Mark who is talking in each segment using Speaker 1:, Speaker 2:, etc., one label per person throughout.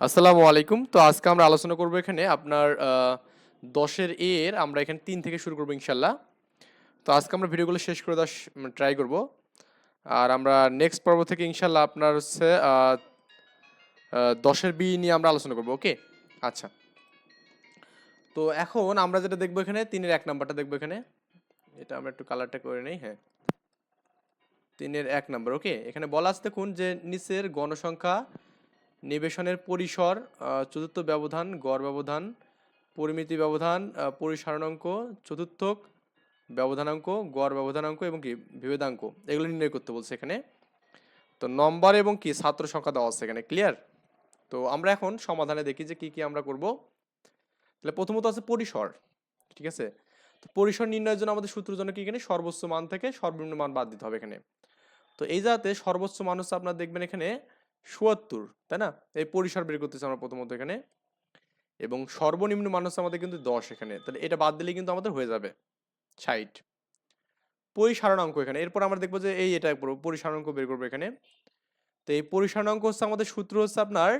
Speaker 1: আসসালামু আলাইকুম। তো আজকে আমরা আলোচনা করব এখানে আপনার দশের এ এর আমরা এখানে তিন থেকে শুরু করব ইনশাল্লাহ তো আজকে আমরা ভিডিওগুলো শেষ করে দেওয়ার ট্রাই করব। আর আমরা নেক্সট পর্ব থেকে ইনশাল্লাহ আপনার হচ্ছে দশের বি নিয়ে আমরা আলোচনা করব ওকে আচ্ছা। তো এখন আমরা যেটা দেখব এখানে, তিনের এক নাম্বারটা দেখব এখানে। এটা আমরা একটু কালারটা করে নেই হ্যাঁ। তিনের এক নাম্বার ওকে এখানে বলা আছে দেখুন যে নিচের গণসংখ্যা নিবেশনের পরিসর চতুর্থ ব্যবধান, গড় ব্যবধান, পরিমিতি ব্যবধান পরিসারণাঙ্ক, চতুর্থক ব্যবধানাঙ্ক, গড় ব্যবধানাঙ্ক এবং কি বিভেদাঙ্ক। এগুলো নির্ণয় করতে বলছে এখানে। তো নম্বর এবং কি ছাত্র সংখ্যা দেওয়া আছে এখানে, ক্লিয়ার? তো আমরা এখন সমাধানে দেখি যে কি কি আমরা করব। তাহলে প্রথমত আছে পরিসর, ঠিক আছে? তো পরিসর নির্ণয়ের জন্য আমাদের সূত্রের জন্য কি এখানে? সর্বোচ্চ মান থেকে সর্বনিম্ন মান বাদ দিতে হবে এখানে। তো এই যাতে সর্বোচ্চ মান হচ্ছে আপনার দেখবেন এখানে চুয়াত্তর তাই না? এই পরিসর বের করতেছি আমরা প্রথমত এখানে। এবং সর্বনিম্ন মান হচ্ছে আমাদের কিন্তু দশ এখানে। তাহলে এটা বাদ দিলে কিন্তু আমাদের হয়ে যাবে ষাট। পরিসারণাঙ্ক এখানে। এরপর আমরা দেখব যে এই এটা পুরো পরিসারণাঙ্ক বের করব এখানে। তো এই পরিসারণাঙ্ক হচ্ছে আমাদের সূত্র হচ্ছে আপনার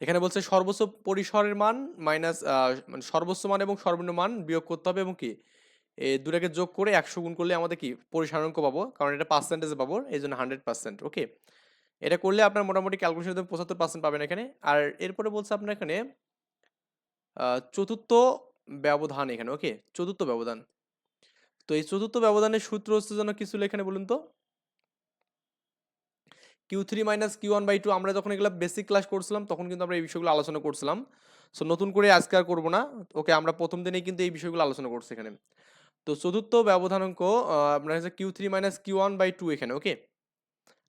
Speaker 1: এখানে বলছে সর্বোচ্চ পরিসরের মান মাইনাস মানে সর্বোচ্চ মান এবং সর্বনিম্ন মান বিয়োগ করতে হবে এবং কি? এই দুটাকে যোগ করে একশো গুণ করলে আমাদের কি? পরিসারণাঙ্ক পাবো। কারণ এটা পার্সেন্টেজে পাবো। এই জন্য হান্ড্রেড পার্সেন্ট ওকে এটা করলে আপনার মোটামুটি ক্যালকুলেশন পঁচাত্তর পার্সেন্ট পাবেন এখানে। আর এরপরে বলছে আপনার এখানে চতুর্থ ব্যবধান এখানে ওকে চতুর্থ ব্যবধান। তো এই চতুর্থ ব্যবধানের সূত্র হচ্ছে যেন কিছু এখানে বলুন তো? Q three minus Q one by two আমরা যখন এগুলো বেসিক ক্লাস করছিলাম তখন কিন্তু আমরা এই বিষয়গুলো আলোচনা করছিলাম। সো নতুন করে আজকে আর করব না। ওকে আমরা প্রথম দিনেই কিন্তু এই বিষয়গুলো আলোচনা করছি এখানে। তো চতুর্থ ব্যবধানাঙ্ক আহ, আপনার হচ্ছে Q three minus Q one by two এখানে ওকে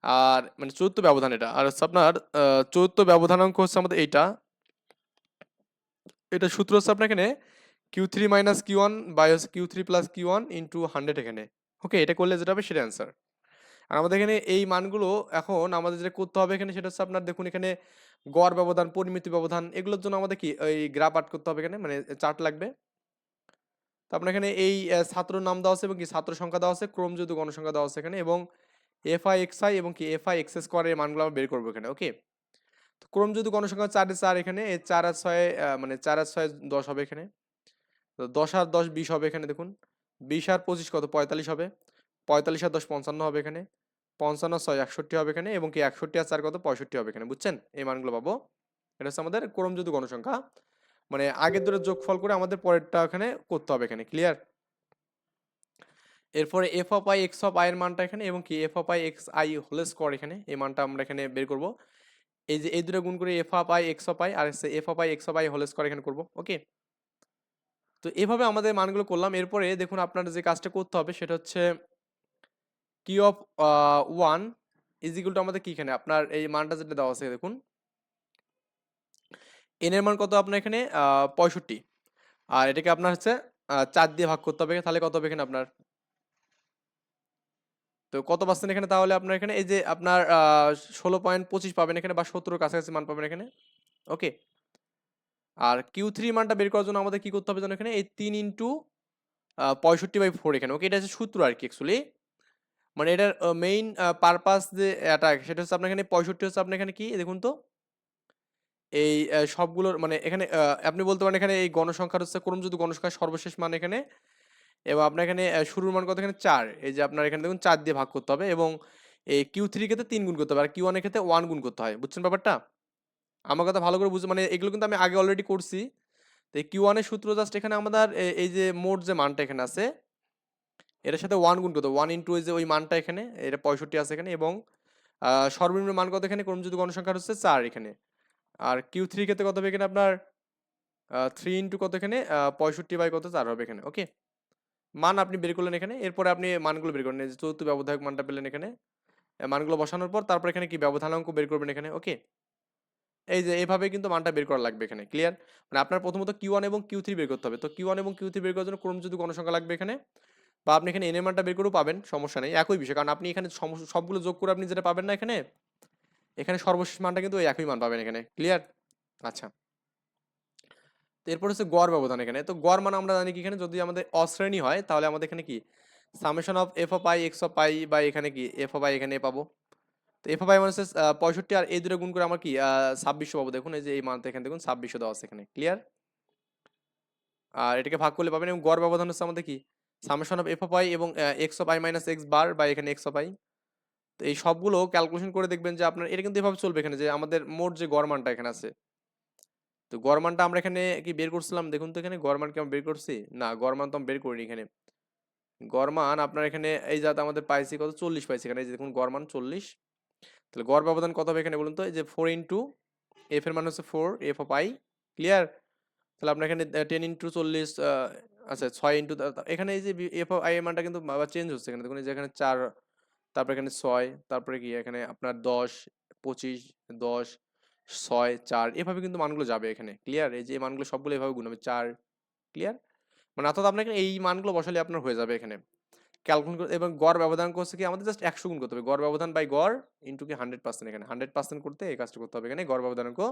Speaker 1: আর মানে চতুর্থ ব্যবধান এটা। আর হচ্ছে আপনার চতুর্থ ব্যবধান অঙ্ক হচ্ছে আমাদের এইটা। এটা সূত্র হচ্ছে আপনার এখানে Q three minus Q one by হচ্ছে Q three plus Q one into hundred এখানে। ওকে এটা করলে যেটা হবে সেটা অ্যান্সার আর আমাদের এখানে এই মানগুলো এখন আমাদের যেটা করতে হবে এখানে সেটা হচ্ছে আপনার দেখুন এখানে গড় ব্যবধান, পরিমিতি ব্যবধান, এগুলোর জন্য আমাদের কি এই গ্রাফ আর্ট করতে হবে এখানে মানে চার্ট লাগবে। তো আপনার এখানে এই ছাত্র নাম দেওয়া আছে এবং কি ছাত্র সংখ্যা দেওয়া আছে, ক্রম যদি গণসংখ্যা দেওয়া আছে এখানে এবং এফ আই এক্স আই এবং কি এফ আই এক্স স্কোয়ারের মানগুলো আমরা বের করব এখানে ওকে তো ক্রম যদি গণসংখ্যা চারে চার এখানে এই চার আর ছয় মানে চার আর ছয় দশ হবে এখানে। তো দশ আর দশ বিশ হবে এখানে, দেখুন। বিশ আর পঁচিশ কত? পঁয়তাল্লিশ হবে। পঁয়তাল্লিশ আর দশ পঞ্চান্ন হবে এখানে। পঞ্চান্ন, ছয়, একষট্টি হবে এখানে এবং কি একষট্টি আর চার কত? পঁয়ষট্টি হবে এখানে, বুঝছেন? এই মানগুলো পাবো। এটা হচ্ছে আমাদের ক্রম যদি গণসংখ্যা। মানে আগের দুটো যোগফল করে আমাদের পরেরটা এখানে করতে হবে এখানে ক্লিয়ার এরপরে F of I X of I এর মানটা এখানে এবং কি F of I X I whole square এখানে, এই মানটা আমরা এখানে বের করব। এই যে, এই দুটো গুণ করে F of I X of I আর হচ্ছে F of I X of I whole square এখানে করব ওকে তো এভাবে আমাদের মানগুলো করলাম। এরপরে দেখুন আপনার যে কাজটা করতে হবে সেটা হচ্ছে কি অফ ওয়ান ইজিকুল টু আমাদের কি এখানে? আপনার এই মানটা যেটা দেওয়া আছে দেখুন। এন এর মান কত আপনার এখানে? পঁয়ষট্টি। আর এটাকে আপনার হচ্ছে চার দিয়ে ভাগ করতে হবে। তাহলে কত হবে এখানে আপনার? তো কত পাচ্ছেন এখানে? তাহলে আপনার এখানে এই যে আপনার ষোলো পয়েন্ট পঁচিশ পাবেন এখানে বা সত্তর কাছাকাছি মান পাবেন এখানে। ওকে আর কিউ থ্রি মানটা বের করার জন্য আমাদের কি করতে হবে যেন এখানে? এই তিন ইন্টু পঁয়ষট্টি বাই ফোর এখানে। ওকে এটা হচ্ছে সূত্র আর কি অ্যাকচুয়ালি মানে এটার মেইন পারপাস যে অ্যাটাক সেটা হচ্ছে আপনার এখানে পঁয়ষট্টি হচ্ছে আপনার এখানে কি? দেখুন তো। এই সবগুলোর মানে এখানে আপনি বলতে পারেন এখানে এই গণসংখ্যার হচ্ছে ক্রম যদি গণসংখ্যার সর্বশেষ মান এখানে। এবং আপনার এখানে শুরুর মান কত? এখানে চার। এই যে আপনার এখানে দেখুন চার দিয়ে ভাগ করতে হবে এবং এই কিউ থ্রি ক্ষেত্রে তিন গুণ করতে হবে। আর কিউ ওয়ানের ক্ষেত্রে ওয়ান গুণ করতে হয়। বুঝছেন ব্যাপারটা? আমার কথা ভালো করে বুঝতে মানে এগুলো কিন্তু আমি আগে অলরেডি করছি। তো এই কিউ ওয়ানের সূত্র জাস্ট এখানে আমাদের এই যে মোট যে মানটা এখানে আছে, এটার সাথে ওয়ান গুণ করতে ওয়ান ইন্টু যে ওই মানটা এখানে, এটা পঁয়ষট্টি আছে এখানে এবং সর্বনিম্ন মান কত এখানে? ক্রম যদি গণসংখ্যার হচ্ছে চার এখানে। আর কিউ থ্রি ক্ষেত্রে কত হবে এখানে আপনার? থ্রি ইন্টু কত এখানে? পঁয়ষট্টি বাই কত? চার হবে এখানে। ওকে মান আপনি বের করলেন এখানে, এরপরে আপনি মানগুলো বের এই চতুর্থ ব্যবধায়ক মানটা পেলেন এখানে মানগুলো বসানোর পর তারপর এখানে কি ব্যবধানাঙ্ক বের করবেন এখানে? ওকে। এই যে এভাবে কিন্তু মানটা বের করা লাগবে এখানে, ক্লিয়ার? মানে আপনার প্রথমত কিউ ওয়ান এবং কিউ থ্রি বের করতে হবে। তো কিউ ওয়ান এবং কিউ থ্রি বের করার জন্য ক্রম যদি গণসংখ্যা লাগবে এখানে, বা আপনি এখানে এন এর মানটা বের করেও পাবেন, সমস্যা নেই, একই বিষয়। কারণ আপনি এখানে সবগুলো যোগ করে আপনি যেটা পাবেন না এখানে এখানে সর্বশেষ মানটা কিন্তু ওই একই মান পাবেন এখানে, ক্লিয়ার? আচ্ছা। এরপর হচ্ছে গড় ব্যবধান এখানে। তো গড় মান আমরা জানি কি এখানে যদি আমাদের অশ্রেণী হয়, তাহলে আমাদের এখানে কি? Summation of F I X of I বা এখানে কি? এফ আই এখানে পাবো। তো এফ আই মাইনাস পঁয়ষট্টি আর এই দুটো গুণ করে আমার কি ছাব্বিশশো পাবো। দেখুন, এই যে এই মানটা এখানে দেখুন, ছাব্বিশশো দেওয়া আছে এখানে। ক্লিয়ার আর এটাকে ভাগ করলে পাবেন, এবং গড় ব্যবধান হচ্ছে আমাদের কি? সামেশন অফ এফ আই এবং X of I minus X bar বা এখানে এক্স অফ আই তো এই সবগুলো ক্যালকুলেশন করে দেখবেন যে আপনার, এটা কিন্তু এভাবে চলবে এখানে যে আমাদের মোট যে গড় মানটা এখানে আছে। তো গড় মানটা আমরা এখানে কি বের করছিলাম? দেখুন তো এখানে গড় মান কি আমরা বের করছি? না গড় মান তো আমি বের করিনি এখানে। গড় মান আপনার এখানে এই যাতে আমাদের পাইছি কত? চল্লিশ পাইছি এখানে। এই যে দেখুন গড় মান চল্লিশ। তাহলে গড় ব্যবধান কত হবে এখানে বলুন তো? এই যে ফোর ইন্টু এফ এর মান হচ্ছে four F of I clear তাহলে আপনার এখানে টেন ইন্টু চল্লিশ আচ্ছা ছয় ইন্টু এখানে এই যে এফ অফ আই এর মানটা কিন্তু আবার চেঞ্জ হচ্ছে এখানে। দেখুন এই যে এখানে চার, তারপরে এখানে ছয়, তারপরে কি এখানে আপনার দশ, পঁচিশ, দশ ছয়, চার, এভাবে কিন্তু মানগুলো যাবে এখানে। ক্লিয়ার এই যে মানগুলো সবগুলো এভাবে গুণ হবে। চার ক্লিয়ার মানে অর্থাৎ আপনাকে এই মানগুলো বসালে আপনার হয়ে যাবে এখানে। ক্যালকুলেট করে, এবং গড় ব্যবধান করছে কি? আমাদের জাস্ট একশো গুণ করতে হবে। গড় ব্যবধান বাই গড় ইন্টু কি? হান্ড্রেড পার্সেন্ট এখানে। হান্ড্রেড পার্সেন্ট করতে এই কাজটা করতে হবে এখানে। গড় ব্যবধান কো।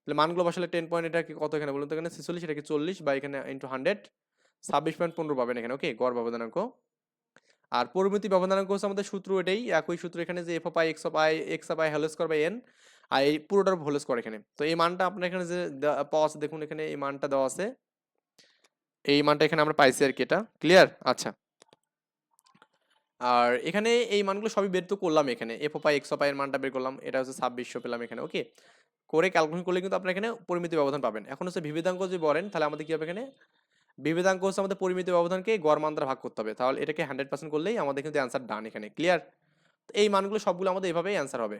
Speaker 1: তাহলে মানগুলো বসালে টেন পয়েন্ট এটা কত এখানে বলুন তো এখানে? ছেচল্লিশ, এটা কি? চল্লিশ বা এখানে ইন্টু হান্ড্রেড ছাব্বিশ পয়েন্ট পনেরো পাবেন এখানে ওকে গড় ব্যবধানাঙ্ক আর পরিমিতি ব্যবধানাঙ্ক হচ্ছে আমাদের সূত্র এটাই। একই সূত্র এখানে যে F of I X of I X of I whole square by N আর এই পুরোটার হোল স্কোয়ার এখানে। তো এই মানটা আপনার এখানে যে পাওয়া আছে, দেখুন এখানে এই মানটা দেওয়া আছে। এই মানটা এখানে আমরা পাইছি আর কি এটা। ক্লিয়ার আচ্ছা। আর এখানে এই মানগুলো সবই বের তো করলাম এখানে। এফ আই এক্স আই এর মানটা বের করলাম। এটা হচ্ছে ছাব্বিশশো পেলাম এখানে ওকে করে ক্যালকুলেশন করলে কিন্তু আপনার এখানে পরিমিত ব্যবধান পাবেন। এখন হচ্ছে বিভেদাঙ্ক যদি বলেন, তাহলে আমাদের কি হবে এখানে? বিভেদাঙ্ক হচ্ছে আমাদের পরিমিত ব্যবধানকে গড় মান দ্বারা ভাগ করতে হবে। তাহলে এটাকে হান্ড্রেড পার্সেন্ট করলেই আমাদের কিন্তু অ্যান্সার ডান এখানে। ক্লিয়ার তো এই মানগুলো সবগুলো আমাদের এভাবেই অ্যান্সার হবে।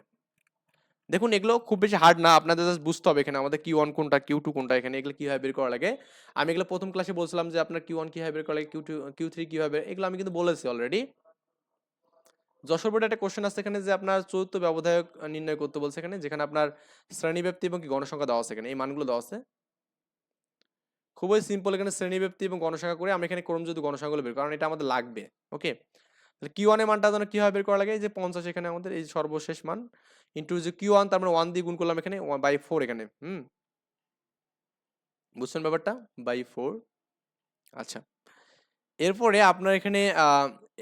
Speaker 1: দেখুন, এগুলো খুব বেশি হার্ড না, আপনাদের জাস্ট বুঝতে হবে এখানে আমাদের কিউ ওয়ান কোনটা কিউ টু কোনটা, এখানে এগুলো কীভাবে বের করা লাগে। আমি এগুলো প্রথম ক্লাসে বলছিলাম যে আপনার কিউ ওয়ান কীভাবে বের করা লাগে কিউ টু কিউ থ্রি কীভাবে, এগুলো আমি কিন্তু বলেছি অলরেডি যশোর বোর্ডে একটা কোশ্চেন আছে এখানে যে আপনার চতুর্থ ব্যবধায়ক নির্ণয় করতে বলছে এখানে, যেখানে আপনার শ্রেণীব্যাপ্তি এবং কি গণসংখ্যা দেওয়া আছে এখানে, এই মানগুলো দেওয়া আছে। খুবই সিম্পল এখানে শ্রেণীব্যাপ্তি এবং গণসংখ্যা করে আমি এখানে ক্রম যদি গণসংখ্যাগুলো বের কারণ এটা আমাদের লাগবে ওকে তাহলে কিউ ওয়ানের মানটা যেন কীভাবে বের করা লাগে? যে পঞ্চাশ এখানে আমাদের, এই সর্বশেষ মান। ইন্টু যে কিউ ওয়ান তার মানে ওয়ান দিয়ে গুণ করলাম এখানে বাই ফোর এখানে, হুম? বুঝছেন ব্যাপারটা? বাই ফোর আচ্ছা। এরপরে আপনার এখানে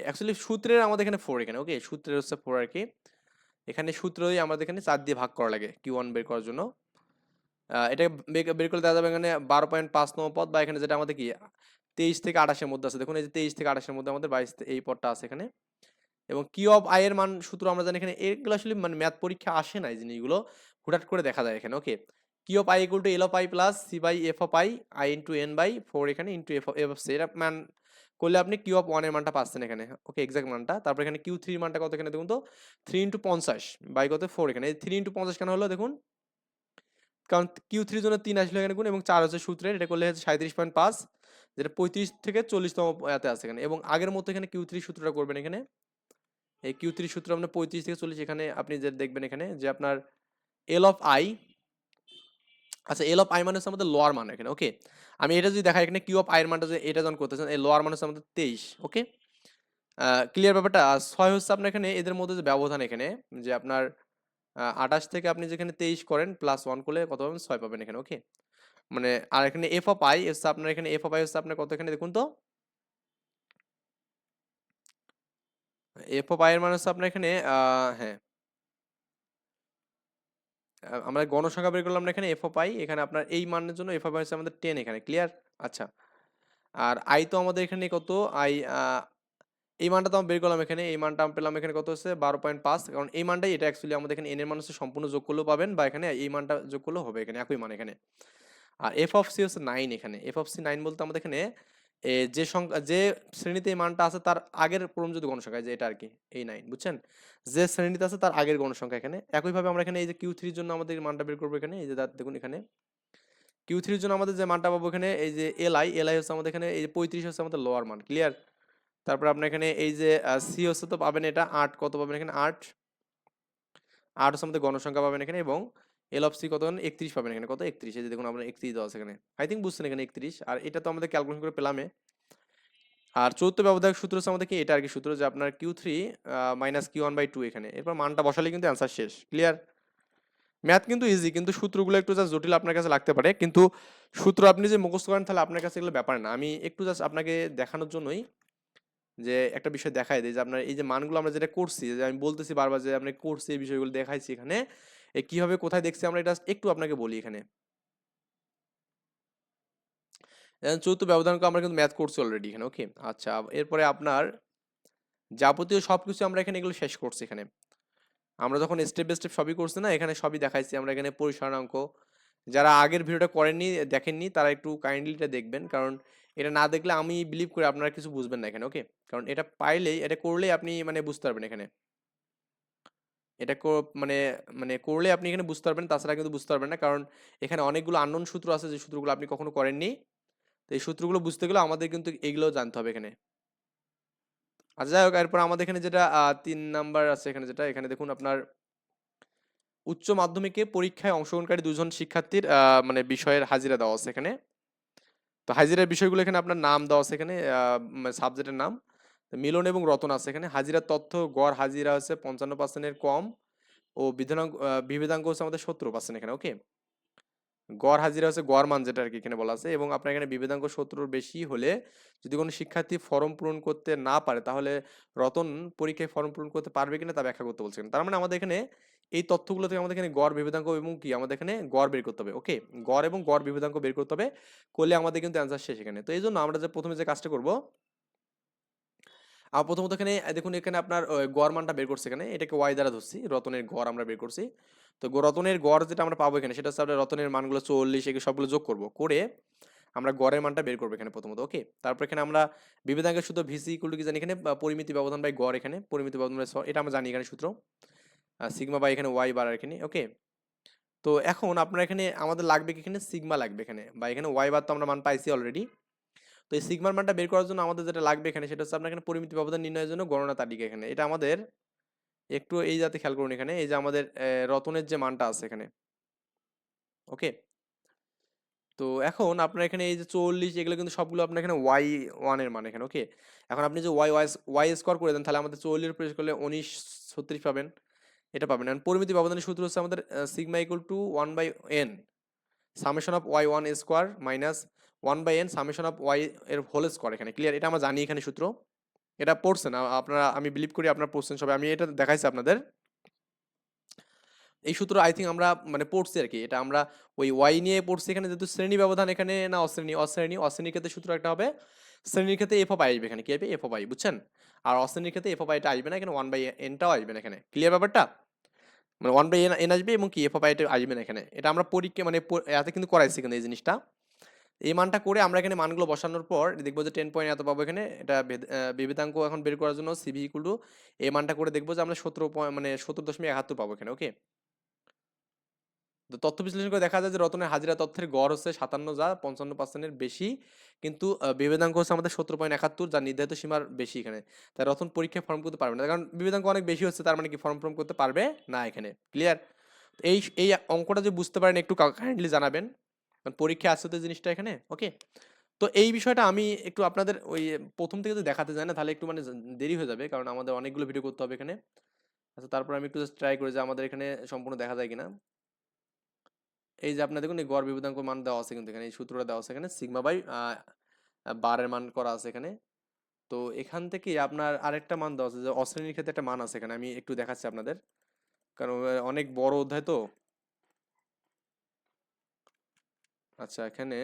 Speaker 1: অ্যাকচুয়ালি সূত্রের আমাদের এখানে ফোর এখানে ওকে সূত্রের হচ্ছে ফোর আর কি। এখানে সূত্রই আমাদের এখানে চার দিয়ে ভাগ করা লাগে কিউ ওয়ান বের করার জন্য। এটা বের করলে দেখা যাবে এখানে বারো পয়েন্ট পাঁচ নম্বর পদ বা এখানে যেটা আমাদের কি তেইশ থেকে আঠাশের মধ্যে আছে। দেখুন, এই যে তেইশ থেকে আঠাশের মধ্যে আমাদের বাইশ এই পদটা আছে এখানে। এবং কিউ অফ আই এর মান সূত্র আমরা জানি এখানে, এগুলো আসলে মানে ম্যাথ পরীক্ষা আসে না এই জিনিসগুলো। হুটাট করে দেখা যায় এখানে ওকে কি of I equal to L of I plus C by F of I I into N by four এখানে ইন্টু এফ এফ সি এটা মান করলে আপনি কিউ অফ ওয়ানের মানটা পাচ্ছেন এখানে ওকে এক্সাক্ট মানটা। তারপর এখানে কিউ থ্রির মানটা কত এখানে দেখুন তো? থ্রি ইন্টু পঞ্চাশ বাই কত? ফোর এখানে। থ্রি ইন্টু পঞ্চাশ কেন হলো দেখুন? কারণ কিউ থ্রির জন্য তিন আসলে এখানে, গুণ এবং চার হচ্ছে সূত্রের। এটা করলে হচ্ছে সাঁত্রিশ পয়েন্ট পাঁচ। যেটা পঁয়ত্রিশ থেকে চল্লিশতম এতে আছে এখানে। এবং আগের মতো এখানে কিউ থ্রি সূত্রটা করবেন এখানে। এই কিউ থ্রি সূত্র আপনার পঁয়ত্রিশ থেকে চল্লিশ এখানে আপনি যে দেখবেন এখানে যে আপনার এল অফ আই আচ্ছা এল অফ আই মানে হচ্ছে আমাদের লোয়ার মান এখানে ওকে আমি এটা যদি দেখাই, এখানে কিউ অফ আইয়ের মানটা যে এটা যখন করতেছেন, এই লোয়ার মান হচ্ছে আমাদের তেইশ ওকে ক্লিয়ার ব্যাপারটা? ছয় হচ্ছে আপনার এখানে এদের মধ্যে যে ব্যবধান এখানে, যে আপনার আঠাশ থেকে আপনি যেখানে তেইশ করেন প্লাস ওয়ান করলে কত পাবেন? ছয় পাবেন এখানে ওকে মানে আর এখানে এফ অফ আই হচ্ছে আপনার এখানে এফ অফ আই হচ্ছে আপনার কত এখানে দেখুন তো? এফ অফ আই এর মানে হচ্ছে আপনার এখানে হ্যাঁ। আমরা গণসংখ্যা বের করলাম এখানে এফ অফ আই এখানে আপনার এই মানের জন্য এফ অফ আই হচ্ছে আমাদের টেন এখানে ক্লিয়ার আচ্ছা। আর আই তো আমাদের এখানে কত? আই এই মানটা তো আমরা বের করলাম এখানে, এই মানটা আমি পেলাম এখানে কত হচ্ছে? বারো পয়েন্ট পাঁচ, কারণ এই মানটাই এটা অ্যাকচুয়ালি আমাদের এখানে এন এর মান হচ্ছে সম্পূর্ণ যোগ করলেও পাবেন বা এখানে এই মানটা যোগ করলেও হবে এখানে, একই মান এখানে। আর এফ অফ সি হচ্ছে নাইন এখানে। এফ অফ সি নাইন বলতে আমাদের এখানে যে সংখ্যা যে শ্রেণীতে এই মানটা আছে তার আগের পরম যদি গণসংখ্যা যে এটা আর কি এই নাইন বুঝছেন? যে শ্রেণীতে আছে তার আগের গণসংখ্যা এখানে। একইভাবে আমরা এখানে এই যে কিউ থ্রির জন্য আমাদের মানটা বের করব এখানে, এই যে দেখুন এখানে। কিউ থ্রির জন্য আমাদের যে মানটা পাবো এখানে, এই যে এল আই এল আই হচ্ছে আমাদের এখানে, এই যে পঁয়ত্রিশ হচ্ছে আমাদের লোয়ার মান ক্লিয়ার তারপর আপনার এখানে এই যে সি হচ্ছে তো পাবেন এটা আট, কত পাবেন এখানে? আট। আট হচ্ছে আমাদের গণসংখ্যা পাবেন এখানে এবং এল অফ সি কত একত্রিশ পাবেন এখানে। কত? একত্রিশ। এই যে দেখুন, আপনার একত্রিশ দেওয়া আছে এখানে। আই থিঙ্ক বুঝছেন এখানে একত্রিশ। আর এটা তো আমাদের ক্যালকুলেশন করে পেলামে। আর চৌদ্দ ব্যবধায়ক সূত্র হচ্ছে আমাদের কি? এটা আর কি সূত্র যে আপনার Q three minus Q one by two এখানে। এরপর মানটা বসালে কিন্তু অ্যান্সার শেষ। ক্লিয়ার ম্যাথ কিন্তু ইজি কিন্তু সূত্রগুলো একটু জাস্ট জটিল আপনার কাছে লাগতে পারে। কিন্তু সূত্র আপনি যে মুখস্থ করেন, তাহলে আপনার কাছে এগুলো ব্যাপার না। আমি একটু জাস্ট আপনাকে দেখানোর জন্যই যে একটা বিষয় দেখাই দেয় যে আপনার এই যে মানগুলো আমরা যেটা করছি, যে আমি বলতেছি বারবার যে আপনি করছি, এই বিষয়গুলো দেখাইছি এখানে। এ কীভাবে কোথায় দেখছি আমরা, এটা একটু আপনাকে বলি এখানে। চতুর্থ ব্যবধানক আমরা কিন্তু ম্যাথ করছি অলরেডি এখানে ওকে আচ্ছা এরপরে আপনার যাবতীয় সব কিছু আমরা এখানে এগুলো শেষ করছি এখানে। আমরা যখন স্টেপ বাই স্টেপ সবই করছি না, এখানে সবই দেখাইছি, আমরা এখানে পরিসরাঙ্ক যারা আগের ভিডিওটা করেননি, দেখেননি, তারা একটু কাইন্ডলি এটা দেখবেন, কারণ এটা না দেখলে আমি বিলিভ করি আপনারা কিছু বুঝবেন না এখানে ওকে কারণ এটা পাইলেই, এটা করলেই আপনি মানে বুঝতে পারবেন এখানে। এটা কো- মানে মানে করলে আপনি এখানে বুঝতে পারবেন, তাছাড়া কিন্তু বুঝতে পারবেন না। কারণ এখানে অনেকগুলো আননোন সূত্র আছে যে সূত্রগুলো আপনি কখনো করেননি। তো এই সূত্রগুলো বুঝতে গেলে আমাদের কিন্তু এইগুলো জানতে হবে এখানে। আচ্ছা যাই হোক, এরপর আমাদের এখানে যেটা তিন নাম্বার আছে এখানে যেটা, এখানে দেখুন আপনার উচ্চ মাধ্যমিকে পরীক্ষায় অংশগ্রহণকারী দুজন শিক্ষার্থীর মানে বিষয়ের হাজিরা দেওয়া আছে এখানে। তো হাজিরার বিষয়গুলো এখানে আপনার নাম দেওয়া আছে এখানে সাবজেক্টের নাম। তো মিলন এবং রতন আছে। এখানে হাজিরার তথ্য, গড় হাজিরা হচ্ছে পঞ্চান্ন পার্সেন্টের কম ও বিধানাঙ্ক বিভেদাঙ্ক হচ্ছে আমাদের সত্তর পার্সেন্ট এখানে ওকে গড় হাজিরা হচ্ছে গড় মান যেটা আর কি এখানে বলা আছে এবং আপনার এখানে বিভেদাঙ্ক সত্তর বেশি হলে যদি কোনো শিক্ষার্থী ফর্ম পূরণ করতে না পারে, তাহলে রতন পরীক্ষায় ফর্ম পূরণ করতে পারবে কিনা তা ব্যাখ্যা করতে বলছেন তার মানে আমাদের এখানে এই তথ্যগুলো থেকে আমাদের এখানে গড় বিভেদাঙ্ক এবং কি? আমাদের এখানে গড় বের করতে হবে ওকে গড় এবং গড় বিভেদাঙ্ক বের করতে হবে, করলে আমাদের কিন্তু অ্যান্সার শেষ এখানে। তো এই জন্য আমরা যে প্রথমে যে কাজটা করব আর প্রথমত এখানে, দেখুন, এখানে আপনার গড় মানটা বের করছে এখানে। এটাকে ওয়াই দ্বারা ধরছি, রতনের গড় আমরা বের করছি। তো রতনের গড় যেটা আমরা পাবো এখানে, সেটা হচ্ছে রতনের মানগুলো চল্লিশ এগুলো সবগুলো যোগ করব। করে আমরা গড়ের মানটা বের করব এখানে প্রথমত, ওকে? তারপর এখানে আমরা বিভেদাঙ্কের সূত্র ভিসি ইকুয়াল টু কি জানি এখানে? পরিমিতি ব্যবধান বাই গড় এখানে, পরিমিতি ব্যবধান বাই এটা আমরা জানি এখানে সূত্র। সিগমা বাই এখানে ওয়াই বার এখানে, ওকে? তো এখন আপনার এখানে, আমাদের লাগবে কি এখানে? সিগমা লাগবে এখানে, বা এখানে ওয়াই বার তো আমরা মান পাইছি অলরেডি তো এই সিগমার মানটা বের করার জন্য আমাদের যেটা লাগবে এখানে সেটা হচ্ছে আপনার এখানে পরিমিতি ব্যবধান নির্ণয়ের জন্য গণনা তালিকা এখানে। এটা আমাদের একটু এই যাতে খেয়াল করুন এখানে, এই যে আমাদের রতনের যে মানটা আছে এখানে। ওকে? তো এখন আপনার এখানে এই যে চল্লিশ, এগুলো কিন্তু সবগুলো আপনার এখানে ওয়াই ওয়ানের মান এখানে, ওকে? এখন আপনি যে ওয়াই ওয়াই ওয়াই স্কোয়ার করে দেন, তাহলে আমাদের চল্লিশ প্রেস করলে উনিশ, ছত্রিশ পাবেন। এটা পাবেন। এখন পরিমিতি ব্যবধানের সূত্র হচ্ছে আমাদের sigma equal to one by N summation of Y one square minus one by N summation of Y এর হোল স্কোয়ার এখানে। ক্লিয়ার এটা আমরা জানি এখানে সূত্র। এটা পড়ছেন। আপনারা, আমি বিলিভ করি আপনারা পড়ছেন সবাই। আমি এটা দেখাইছি আপনাদের। এই সূত্র আই থিঙ্ক আমরা মানে পড়ছি আর কি। এটা আমরা ওই ওয়াই নিয়ে পড়ছি এখানে। যেহেতু শ্রেণি ব্যবধান এখানে না, অশ্রেণী। অশ্রেণী, অশ্রেণীর ক্ষেত্রে সূত্র একটা হবে। শ্রেণির ক্ষেত্রে এফ আই আসবে এখানে। কি আসবে এফ আই বুঝছেন? আর অশ্রেণীর ক্ষেত্রে এফ আইটা আসবে না। এখানে ওয়ান বাই এনটাও আসবে না এখানে। ক্লিয়ার ব্যাপারটা? মানে ওয়ান বাই এন এন আসবে এবং কি? এফ আইটা আসবে না এখানে। এটা আমরা পরীক্ষা মানে এতে কিন্তু করাইছি কিন্তু এই জিনিসটা। এই মানটা করে আমরা এখানে মানগুলো বসানোর পর দেখব যে টেন পয়েন্ট এত পাবো এখানে। এটা বিভেদাঙ্ক এখন বের করার জন্য সিভি ইকুয়াল টু এই মানটা করে দেখব যে আমরা সতেরো মানে সত্তর দশমিক একাত্তর পাবো এখানে ওকে তো তথ্য বিশ্লেষণ করে দেখা যায় যে রতনের হাজিরা তথ্যের গড় হচ্ছে সাতান্ন যা পঞ্চান্ন পার্সেন্টের বেশি। কিন্তু বিভেদাঙ্ক হচ্ছে আমাদের সত্তর পয়েন্ট একাত্তর যা নির্ধারিত সীমার বেশি এখানে। তাই রতন পরীক্ষায় ফর্ম করতে পারবে না। কারণ বিভেদাঙ্ক অনেক বেশি হচ্ছে, তার মানে কি ফর্ম ফর্ম করতে পারবে না এখানে। ক্লিয়ার এই এই অঙ্কটা যে বুঝতে পারেন, একটু কাইন্ডলি জানাবেন। কারণ পরীক্ষা আসছে তো জিনিসটা এখানে ওকে তো এই বিষয়টা আমি একটু আপনাদের ওই প্রথম থেকে যদি দেখাতে যাই না, তাহলে একটু মানে দেরি হয়ে যাবে, কারণ আমাদের অনেকগুলো ভিডিও করতে হবে এখানে। আচ্ছা তারপর আমি একটু জাস্ট ট্রাই করি যে আমাদের এখানে সম্পূর্ণ দেখা যায় কিনা। এই যে আপনার দেখুন, এই গড় বিভেদাঙ্ক মান দেওয়া আছে কিন্তু এখানে, এই সূত্রটা দেওয়া আছে এখানে সিগমা বাই বারের মান করা আছে এখানে। তো এখান থেকে আপনার আরেকটা মান দেওয়া আছে, যে অশ্রেণীর ক্ষেত্রে একটা মান আছে এখানে, আমি একটু দেখাচ্ছি আপনাদের। কারণ অনেক বড় অধ্যায় তো। আচ্ছা এখানে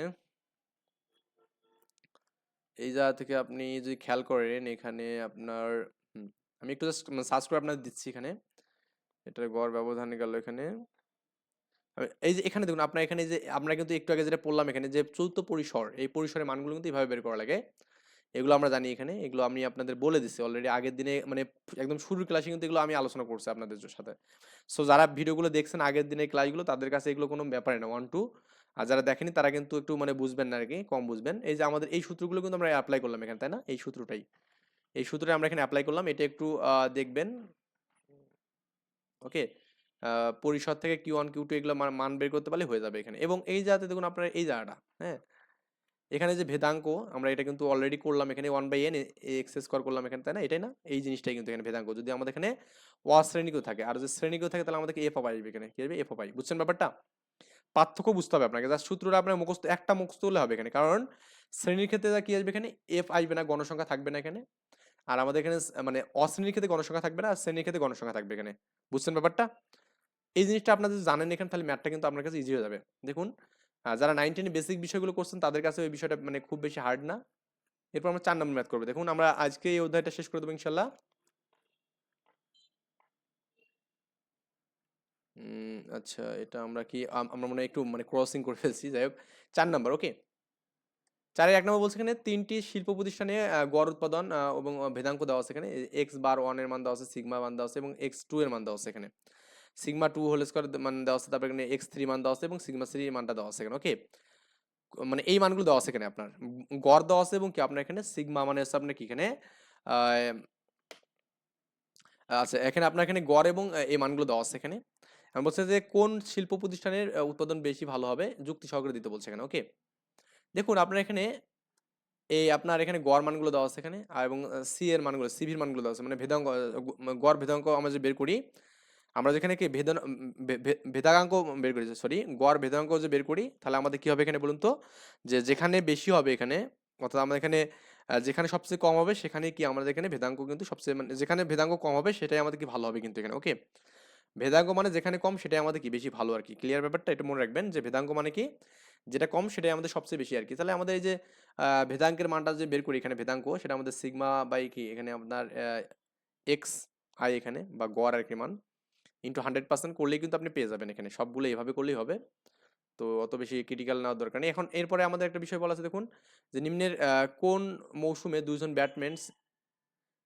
Speaker 1: এই জায়গা থেকে আপনি যদি খেয়াল করেন, এখানে আপনার আমি একটু জাস্ট সার্চ করে আপনাদের দিচ্ছি এখানে। এটার গড় ব্যবধান গেল এখানে। এই যে এখানে দেখুন, আপনার এখানে যে, আমরা কিন্তু একটু আগে যেটা পড়লাম এখানে যে চৌদ্দ পরিসর, এই পরিসরের মানগুলো কিন্তু এইভাবে বের করা লাগে। এগুলো আমরা জানি এখানে, এগুলো আমি আপনাদের বলে দিছি অলরেডি আগের দিনে মানে একদম শুরুর ক্লাসে কিন্তু এগুলো আমি আলোচনা করছি আপনাদের সাথে। সো যারা ভিডিওগুলো দেখছেন আগের দিনের ক্লাসগুলো তাদের কাছে এগুলো কোনো ব্যাপারে না ওয়ান টু আর যারা দেখেনি তারা কিন্তু একটু মানে বুঝবেন না আর কি কম বুঝবেন। এই যে আমাদের এই সূত্রগুলো কিন্তু আমরা অ্যাপ্লাই করলাম এখানে, তাই না? এই সূত্রটাই। এই সূত্রটা আমরা এখানে অ্যাপ্লাই করলাম। এটা একটু দেখবেন। ওকে? পরিষদ থেকে কিউ ওয়ান কিউ টু এগুলো মান বের করতে পারলে হয়ে যাবে এখানে। এবং এই জায়গাতে দেখুন আপনার এই জায়গাটা হ্যাঁ? এখানে যে ভেদাঙ্ক, আমরা এটা কিন্তু অলরেডি করলাম এখানে one by N X square করলাম এখানে, তাই না? এটাই না? এই জিনিসটাই কিন্তু এখানে ভেদাঙ্ক। যদি আমাদের এখানে ওয়া শ্রেণীকেও থাকে, আর যদি শ্রেণীকেও থাকে তাহলে আমাদেরকে এফ অফ আসবে এখানে। কি আসবে এফ আই বুঝছেন ব্যাপারটা? পার্থক্য বুঝতে হবে আপনাকে। জাস্ট সূত্রটা আপনার মুখস্থ, একটা মুখস্থ হলে হবে এখানে। কারণ শ্রেণির ক্ষেত্রে যা কি আসবে এখানে? এফ আসবে না, গণসংখ্যা থাকবে না এখানে। আর আমাদের এখানে মানে অশ্রেণীর ক্ষেত্রে গণসংখ্যা থাকবে না, আর শ্রেণির ক্ষেত্রে গণসংখ্যা থাকবে এখানে। বুঝছেন ব্যাপারটা? এই জিনিসটা আপনারা যদি জানেন এখানে, তাহলে ম্যাথটা কিন্তু আপনার কাছে ইজি হয়ে যাবে। দেখুন যারা নাইন টেনে বেসিক বিষয়গুলো করছেন, তাদের কাছে ওই বিষয়টা মানে খুব বেশি হার্ড না। এরপর আমরা চার নম্বর ম্যাথ করব। দেখুন, আমরা আজকে এই অধ্যায়টা শেষ করে দেবো ইনশাল্লাহ। আচ্ছা এটা আমরা কি, আম- আমরা মনে হয় একটু মানে ক্রসিং করে ফেলছি, যাই হোক। চার নাম্বার ওকে চারের এক নম্বর বলছে এখানে তিনটি শিল্প প্রতিষ্ঠানে গড় উৎপাদন এবং ভেদাঙ্ক দেওয়া আছে এখানে। এক্স বার ওয়ানের মান দেওয়া আছে, সিগমা মান দেওয়া আছে, এবং এক্স টু এর মান দেওয়া আছে এখানে। সিগমা টু হোল স্কোয়ার মান দেওয়া আছে, তারপর এখানে এক্স থ্রি মান দেওয়া আছে, এবং সিগমা থ্রি মানটা দেওয়া আছে এখানে ওকে মানে এই মানগুলো দেওয়া আছে এখানে আপনার। গড় দেওয়া আছে, এবং কি আপনার এখানে সিগমা মানে হচ্ছে আপনার কি এখানে আচ্ছা এখানে আপনার এখানে গড় এবং এই মানগুলো দেওয়া আছে এখানে। আমি বলছে যে, কোন শিল্প প্রতিষ্ঠানের উৎপাদন বেশি ভালো হবে? যুক্তি সহকারে দিতে বলছে এখানে, ওকে? দেখুন, আপনার এখানে, এই আপনার এখানে গড় মানগুলো দেওয়া আছে এখানে, আর এবং সি এর মানগুলো সিভির মানগুলো দেওয়া আছে মানে ভেদাঙ্ক গড় ভেদাঙ্ক আমরা যে বের করি, আমরা যেখানে কি ভেদন ভেদাঙ্ক বের করি, সরি, গড় ভেদাঙ্ক যে বের করি, তাহলে আমাদের কি হবে এখানে বলুন তো? যে, যেখানে বেশি হবে এখানে, অর্থাৎ আমাদের এখানে যেখানে সবচেয়ে কম হবে, সেখানে কি আমাদের এখানে ভেদাঙ্ক কিন্তু সবচেয়ে মানে যেখানে ভেদাঙ্ক কম হবে, সেটাই আমাদের কি ভালো হবে কিন্তু এখানে, ওকে? ভেদাঙ্ক মানে যেখানে কম, সেটাই আমাদের কি বেশি ভালো আর কি ক্লিয়ার ব্যাপারটা? এটা মনে রাখবেন যে ভেদাঙ্গ মানে কি? যেটা কম, সেটাই আমাদের সবচেয়ে বেশি আর কি তাহলে আমাদের এই যে ভেদাঙ্কের মানটা যে বের করি এখানে ভেদাঙ্ক সেটা আমাদের সিগমা বাই কি? এখানে আপনার এক্স আই এখানে বা গড় আর কি মান ইন্টু হান্ড্রেড পার্সেন্ট করলেই কিন্তু আপনি পেয়ে যাবেন এখানে। সবগুলো এভাবে করলেই হবে। তো অত বেশি ক্রিটিক্যাল নেওয়ার দরকার নেই। এখন এরপরে আমাদের একটা বিষয় বলা আছে দেখুন যে নিম্নের কোন মৌসুমে দুইজন ব্যাটম্যানস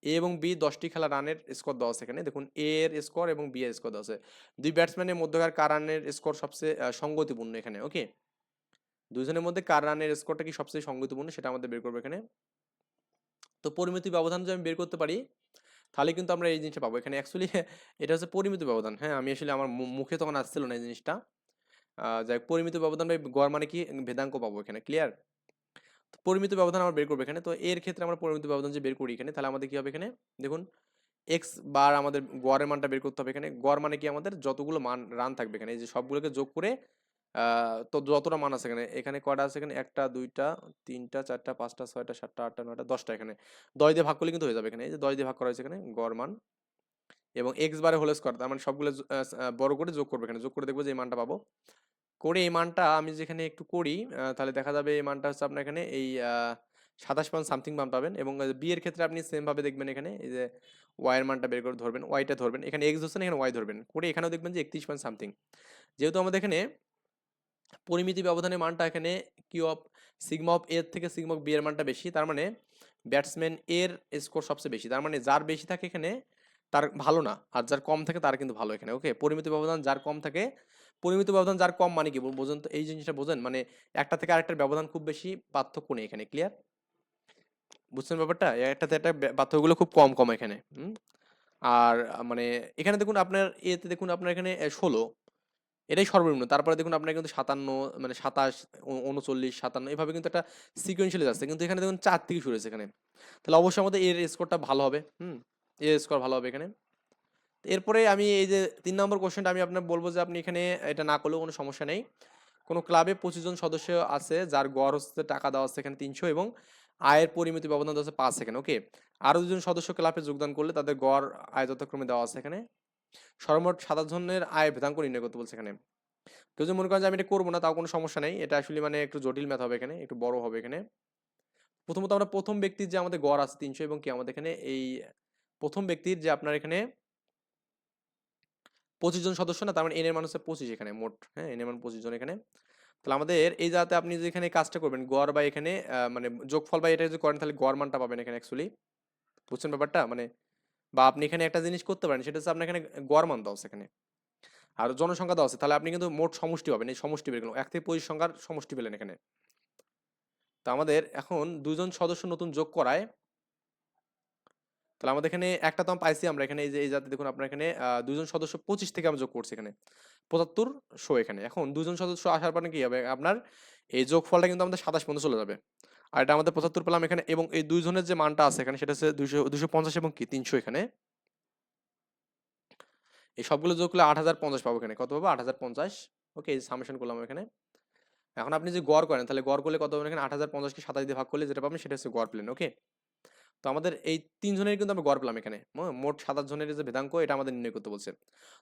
Speaker 1: এ এবং বি দশটি খেলা রানের স্কোর দেওয়া আছে এখানে। দেখুন এ এর স্কোর এবং বি এর স্কোর দেওয়া আছে। দুই ব্যাটসম্যানের মধ্যকার কার রানের স্কোর সবচেয়ে সঙ্গতিপূর্ণ এখানে ওকে দুইজনের মধ্যে কার রানের স্কোরটা কি সবচেয়ে সঙ্গতিপূর্ণ সেটা আমাদের বের করব এখানে। তো পরিমিত ব্যবধান যদি আমি বের করতে পারি, তাহলে কিন্তু আমরা এই জিনিসটা পাবো। এখানে অ্যাকচুয়ালি এটা হচ্ছে পরিমিত ব্যবধান হ্যাঁ? আমি আসলে আমার মুখে তখন আসছিল না এই জিনিসটা। যাই পরিমিত ব্যবধান গড় মানে কি? ভেদাঙ্ক পাবো এখানে ক্লিয়ার পরিমিত ব্যবধান আমরা বের করব এখানে। তো এর ক্ষেত্রে আমরা পরিমিত ব্যবধান যে বের করি এখানে, তাহলে আমাদের কি হবে এখানে? দেখুন এক্স বার আমাদের গড়ের মানটা বের করতে হবে এখানে। গড় মানে কি আমাদের? যতগুলো মান রান থাকবে এখানে। এই যে সবগুলোকে যোগ করে তো যতটা মান আছে এখানে। এখানে কটা আছে এখানে? একটা, দুইটা, তিনটা, চারটা, পাঁচটা, ছয়টা, সাতটা, আটটা, নয়টা, দশটা এখানে। দশ দিয়ে ভাগ করলে কিন্তু হয়ে যাবে এখানে। এই যে দশ দিয়ে ভাগ করা হয়েছে এখানে, গড় মান। এবং এক্স বারে হোল স্কোয়ার তার মানে সবগুলো বড় করে যোগ করবে এখানে। যোগ করে দেখব যে এই মানটা পাবো। করে এই মানটা আমি যেখানে একটু করি তাহলে দেখা যাবে এই মানটা হচ্ছে আপনার এখানে এই সাতাশ পয়েন্ট সামথিং মান পাবেন এবং বি এর ক্ষেত্রে আপনি সেম ভাবে দেখবেন এখানে এই যে ওয়াই এর মানটা বের করে ধরবেন ওয়াইটা ধরবেন, এখানে এক্স হচ্ছে না এখানে ওয়াই ধরবেন। করে এখানেও দেখবেন যে একত্রিশ পয়েন্ট সামথিং যেহেতু আমাদের এখানে পরিমিতি ব্যবধানের মানটা এখানে কি অফ সিগমা অফ এর থেকে সিগমা অফ বি এর মানটা বেশি, তার মানে ব্যাটসম্যান এর স্কোর সবচেয়ে বেশি। তার মানে যার বেশি থাকে এখানে তার ভালো না। আর যার কম থাকে তার কিন্তু ভালো এখানে। ওকে? পরিমিত ব্যবধান যার কম থাকে, পরিমিত ব্যবধান যার কম মানে কি? বোঝেন তো, এই জিনিসটা বোঝেন? মানে একটা থেকে আরেকটার ব্যবধান খুব বেশি পার্থক্য নেই এখানে ক্লিয়ার বুঝছেন ব্যাপারটা? একটা ব্যা- পার্থক্যগুলো খুব কম কম এখানে? আর মানে এখানে দেখুন আপনার এতে দেখুন আপনার এখানে ষোলো। এটাই সর্বনিম্ন। তারপরে দেখুন আপনার কিন্তু সাতান্ন মানে সাতাশ উনচল্লিশ সাতান্ন, এভাবে কিন্তু একটা সিকুয়েন্সিয়ালি যাচ্ছে। কিন্তু এখানে দেখুন চার থেকে শুরু হয়েছে এখানে। তাহলে অবশ্যই আমাদের এর স্কোরটা ভালো হবে, হুম? এর স্কোর ভালো হবে এখানে। এরপরে আমি এই যে তিন নম্বর কোশ্চেনটা আমি আপনার বলব যে আপনি এখানে এটা না করলেও কোনো সমস্যা নেই। কোনো ক্লাবে পঁচিশ জন সদস্য আছে যার গড় হচ্ছে টাকা দেওয়া আছে এখানে তিনশো এবং আয়ের পরিমিত ব্যবধান দেওয়া আছে পাঁচ সেকেন্ড ওকে আরও দুজন সদস্য ক্লাবে যোগদান করলে তাদের গড় আয় যথাক্রমে দেওয়া আছে এখানে। সর্বমোট সাতাশ জনের আয় ভেদাঙ্ক নির্ণয় করতে বলছে এখানে। কেউ যদি মনে করেন যে আমি এটা করব না, তাও কোনো সমস্যা নেই। এটা আসলে মানে একটু জটিল ম্যাথ হবে এখানে, একটু বড় হবে এখানে। প্রথমত আমরা প্রথম ব্যক্তির যে আমাদের গড় আছে তিনশো এবং কি আমাদের এখানে এই প্রথম ব্যক্তির যে আপনার এখানে পঁচিশ জন সদস্য না, তার মানে এন এর মান হচ্ছে পঁচিশ এখানে মোট হ্যাঁ? এন এর মান পঁচিশ জন এখানে। তাহলে আমাদের এই যাতে আপনি যে এখানে কাজটা করবেন, গড় বা এখানে মানে যোগফল বা এটা যদি করেন, তাহলে গড় মানটা পাবেন এখানে অ্যাকচুয়ালি বুঝছেন ব্যাপারটা? মানে বা আপনি এখানে একটা জিনিস করতে পারেন, সেটা হচ্ছে আপনার এখানে গড় মান আছে এখানে। আর জনসংখ্যা দেওয়া আছে, তাহলে আপনি কিন্তু মোট সমষ্টি পাবেন, এই সমষ্টি বের এক থেকে পঁচিশ সংখ্যার সমষ্টি পেলেন এখানে। তো আমাদের এখন দুজন সদস্য নতুন যোগ করায় তাহলে আমাদের এখানে একটা আমি পাইছি আমরা এখানে, এই যে, এই যাতে দেখুন আপনার এখানে দুজন সদস্য পঁচিশ থেকে আমরা যোগ করছি এখানে। পঁচাত্তর শো এখানে। এখন দুজন সদস্য আসার পরে কি হবে? আপনার এই যোগফলটা কিন্তু আমাদের সাতাশ পর্যন্ত চলে যাবে। আর এটা আমাদের পঁচাত্তর পেলাম এখানে এবং এই দুইজনের যে মানটা আছে এখানে সেটা হচ্ছে দুইশো দুশো পঞ্চাশ এবং কি? তিনশো এখানে। এই সবগুলো যোগ করলে আট হাজার পঞ্চাশ পাবো এখানে। কত পাবো? আট হাজার পঞ্চাশ। ওকে, এই সামেশন করলাম এখানে। এখন আপনি যে গড় করেন, তাহলে গড় করলে কত হবে এখানে? আট হাজার পঞ্চাশকে সাতাশ দিয়ে ভাগ করলে যেটা পাবেন সেটা হচ্ছে গড় প্লেন ওকে? তো আমাদের এই তিন জনের কিন্তু আমরা গড় পেলাম এখানে। মোট মোট সাতাশ জনের যে ভেদাঙ্ক এটা আমাদের নির্ণয় করতে বলছে।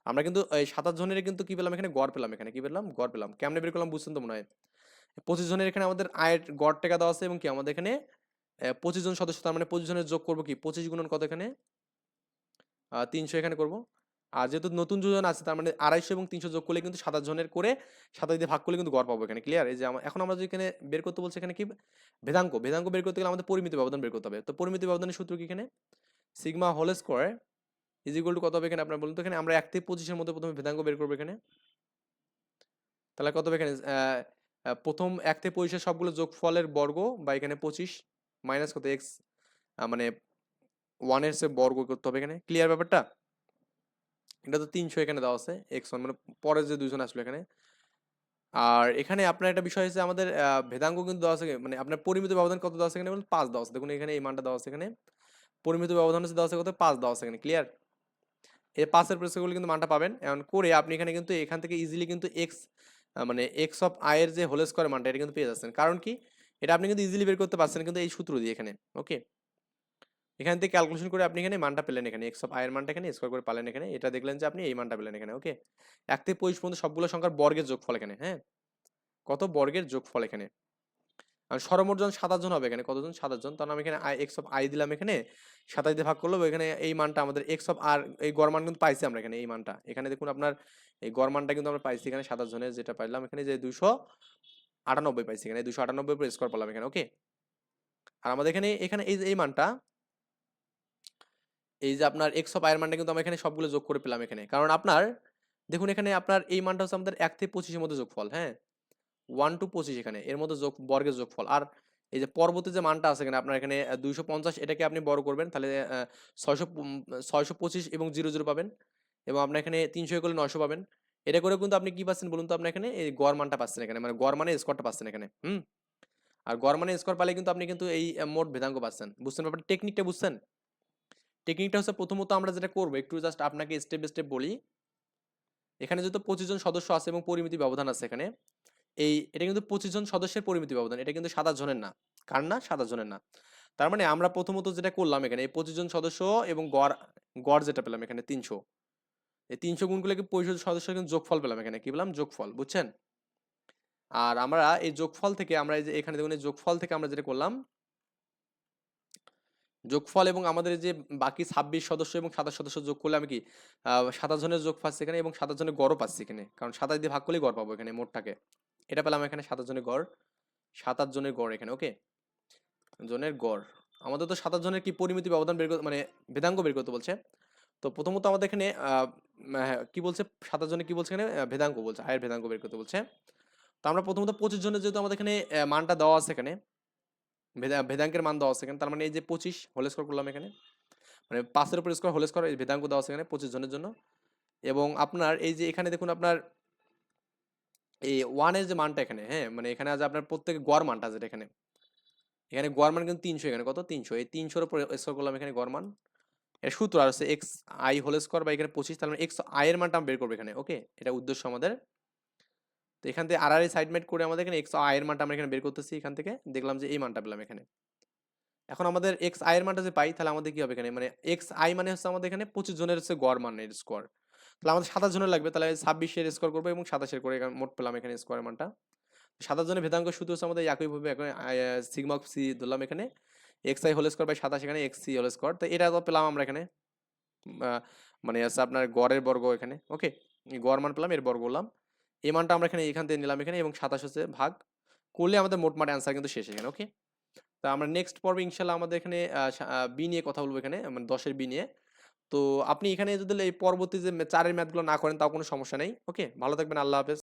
Speaker 1: আমরা কিন্তু এই সাতাশ জনের কিন্তু কি পেলাম এখানে? গড় পেলাম এখানে। কি পেলাম? গড় পেলাম। কেমনে বের করলাম বুঝছেন তো মনে হয়? পঁচিশ জনের এখানে আমাদের আয়ের গড় টাকা দেওয়া আছে এবং কি আমাদের এখানে পঁচিশ জন সদস্য, তার মানে পঁচিশ জনের যোগ করব কি? পঁচিশ গুণন কত এখানে? তিনশো এখানে করব। আর যেহেতু নতুন যোজন আছে, তার মানে আড়াইশো এবং তিনশো যোগ করলে কিন্তু সাতাশ জনের করে সাতাশ দিয়ে ভাগ করলে কিন্তু গড় পাবো এখানে ক্লিয়ার এই যে এখন আমরা যদি এখানে বের করতে বলছি এখানে কি? ভেদাঙ্ক ভেদাঙ্ক বের করতে গেলে আমাদের পরিমিত ব্যবধান বের করতে হবে। তো পরিমিত ব্যবধানের সূত্র কি এখানে? Sigma whole square is equal to কত হবে এখানে আপনার বলুন তো এখানে, আমরা এক থেকে পঁচিশের মধ্যে প্রথমে ভেদাঙ্ক বের করব এখানে। তাহলে কত হবে এখানে? প্রথম এক থেকে পঁচিশের সবগুলো যোগফলের বর্গ বা এখানে পঁচিশ মাইনাস কত? এক্স মানে ওয়ানের সে বর্গ করতে হবে এখানে। ক্লিয়ার ব্যাপারটা? এটা তো তিনশো এখানে দেওয়া আছে এক্স ওয়ান মানে পরের যে দুজন আসলো এখানে। আর এখানে আপনার একটা বিষয় হচ্ছে আমাদের ভেদাঙ্গ কিন্তু দেওয়া আছে মানে আপনার পরিমিত ব্যবধান কত দেওয়া আছে এখানে বলুন? পাঁচ দেওয়া আছে। দেখুন, এখানে এই মানটা দেওয়া আছে এখানে। পরিমিত ব্যবধান হচ্ছে দেওয়া আছে কত? পাঁচ দেওয়া আছে এখানে ক্লিয়ার এই পাঁচের প্রেসগুলো কিন্তু মানটা পাবেন। এমন করে আপনি এখানে কিন্তু, এখান থেকে ইজিলি কিন্তু এক্স মানে এক্স অফ আয়ের যে হোল স্কোয়ার মানটা, এটা কিন্তু পেয়ে যাচ্ছেন। কারণ কি? এটা আপনি কিন্তু ইজিলি বের করতে পারছেন কিন্তু এই সূত্র দিয়ে এখানে ওকে এখান থেকে ক্যালকুলেশন করে আপনি এখানে মানটা পেলেন এখানে এক্স অফ আয়ের মানটা এখানে স্কোয়ার করে পালেন এখানে, এটা দেখলেন যে আপনি এই মানটা পেলেন এখানে ওকে এক থেকে পঁচিশ পর্যন্ত সবগুলো সংখ্যার বর্গের যোগফল এখানে হ্যাঁ? কত বর্গের যোগফল এখানে? আর সর্বমোট জন সাতাশ জন হবে এখানে, কতজন? সাতাশ জন। তখন আমি এখানে আই এক্স অফ আই দিলাম এখানে, সাতাশ দিয়ে ভাগ করল এখানে এই মানটা আমাদের এক্স অফ আর এই গড় মান কিন্তু পাইছি আমরা এখানে, এই মানটা। এখানে দেখুন আপনার এই গড় মানটা কিন্তু আমরা পাইছি এখানে সাতাশ জনের, যেটা পাইলাম এখানে যে দুশো আটানব্বই পাইছি এখানে দুশো আটানব্বই উপর স্কোয়ার পেলাম এখানে ওকে আর আমাদের এখানে এখানে এই এই মানটা এই যে আপনার এক্স অফ আয়ের মানটা কিন্তু আমরা এখানে সবগুলো যোগ করে পেলাম এখানে। কারণ আপনার, দেখুন এখানে আপনার এই মানটা হচ্ছে আমাদের এক থেকে পঁচিশের মধ্যে যোগফল হ্যাঁ? ওয়ান টু পঁচিশ এখানে, এর মধ্যে যোগ, বর্গের যোগফল। আর এই যে পরবর্তী যে মানটা আছে এখানে, আপনার এখানে দুইশো পঞ্চাশ, এটাকে আপনি বড় করবেন, তাহলে ছয়শো ছয়শো পঁচিশ এবং জিরো জিরো পাবেন। এবং আপনার এখানে তিনশো করলে নয়শো পাবেন। এটা করে কিন্তু আপনি কি পাচ্ছেন বলুন তো, আপনার এখানে এই গড় মানটা পাচ্ছেন এখানে মানে গড় মানে স্কোয়ারটা পাচ্ছেন এখানে, হুম? আর গড় মানে স্কোয়ার পালে কিন্তু আপনি কিন্তু এই মোট ভেদাঙ্ক পাচ্ছেন। বুঝছেন ব্যাপারটা? টেকনিকটা বুঝছেন? টেকনিকটা হচ্ছে প্রথমত আমরা যেটা করব, একটু জাস্ট আপনাকে স্টেপ স্টেপ বলি। এখানে যেহেতু পঁচিশ জন সদস্য আছে এবং পরিমিতি ব্যবধান আছে এখানে, এই এটা কিন্তু পঁচিশ জন সদস্যের পরিমিতি ব্যবধান, এটা কিন্তু সাতাশ জনের না। কার না? সাতাশ জনের না। তার মানে আমরা প্রথমত যেটা করলাম এখানে, এই পঁচিশ জন সদস্য এবং গড় গড় যেটা পেলাম এখানে তিনশো। এই তিনশো গুণ করলে কি পঁচিশ সদস্য কিন্তু যোগফল পেলাম এখানে, কি পেলাম? যোগফল, বুঝছেন? আর আমরা এই যোগফল থেকে, আমরা এই যে এখানে দেখুন, এই যোগফল থেকে আমরা যেটা করলাম যোগফল এবং আমাদের যে বাকি ছাব্বিশ সদস্য এবং সাতাশ সদস্য যোগ করলে আমি কি সাতাশ জনের যোগ পাচ্ছি এখানে এবং সাতাশ জনের গড়ও পাচ্ছি এখানে। কারণ সাতাশ দিয়ে ভাগ করলেই গড় পাবো এখানে মোটটাকে। এটা পেলাম এখানে সাতাশ জনের গড় সাতাশ জনের গড় এখানে ওকে জনের গড়। আমাদের তো সাতাশ জনের কি পরিমিতি ব্যবধান বের করতে মানে ভেদাঙ্ক বের করতে বলছে। তো প্রথমত আমাদের এখানে হ্যাঁ, কি বলছে? সাতাশ জনে কি বলছে এখানে? ভেদাঙ্গ বলছে আয়ের ভেদাঙ্গ বের করতে বলছে। তো আমরা প্রথমত পঁচিশ জনের যেহেতু আমাদের এখানে মানটা দেওয়া আছে এখানে ভেদা, ভেদাঙ্কের মান দেওয়া আছে এখানে। তার মানে এই যে পঁচিশ হোল স্কোয়ার করলাম এখানে। মানে পাঁচের উপর স্কোয়ার হোল স্কোয়ার এই ভেদাঙ্ক দেওয়া আছে এখানে পঁচিশ জনের জন্য। এবং আপনার এই যে এখানে দেখুন আপনার এই ওয়ানের যে মানটা এখানে হ্যাঁ মানে এখানে আছে আপনার প্রত্যেক গড় মানটা যেটা এখানে। এখানে গড় মান কিন্তু তিনশো এখানে। কত? তিনশো। এই তিনশোর উপর স্কোয়ার করলাম এখানে গড় মান। এর সূত্র আর হচ্ছে এক্স আই হোল স্কোয়ার বা এখানে পঁচিশ, তার মানে এক্স আই এর মানটা আমরা বের করব এখানে ওকে এটা উদ্দেশ্য আমাদের। তো এখান থেকে আর আর সাইড মেট করে আমাদের এখানে এক্স আই এর মানটা আমরা এখানে বের করতেছি এখান থেকে। দেখলাম যে এই মানটা পেলাম এখানে। এখন আমাদের এক্স আয়ের মানটা যে পাই, তাহলে আমাদের কি হবে এখানে? মানে এক্স আই মানে হচ্ছে আমাদের এখানে পঁচিশ জনের হচ্ছে গড় মানের স্কোয়ার তাহলে আমাদের সাতাশ জনের লাগবে, তাহলে ছাব্বিশের স্কোয়ার করব এবং সাতাশের করে মোট পেলাম এখানে স্কোয়ার মানটা। সাতাশ জনের ভেদাঙ্ক সূত্র হচ্ছে আমাদের একইভাবে এখন সিগমা সি ধরলাম এখানে। X I whole square by সাতাশ, এখানে এক্স সি হোল স্কোয়ার তো এটা তো পেলাম আমরা এখানে। মানে আছে আপনার গড়ের বর্গ এখানে। ওকে গড় মান পেলাম, এর বর্গ বললাম এই মানটা আমরা এখানে, এখান থেকে নিলাম এখানে এবং সাতাশ হচ্ছে ভাগ। করলে আমাদের মোট মাঠ অ্যান্সার কিন্তু শেষ এখানে ওকে তা আমরা নেক্সট পর্বে ইনশাল্লাহ আমাদের এখানে বি নিয়ে কথা বলব এখানে মানে দশের বি নিয়ে। তো আপনি এখানে যদি এই পরবর্তী যে চারের ম্যাথগুলো না করেন তাও কোনো সমস্যা নেই ওকে ভালো থাকবেন, আল্লাহ হাফেজ।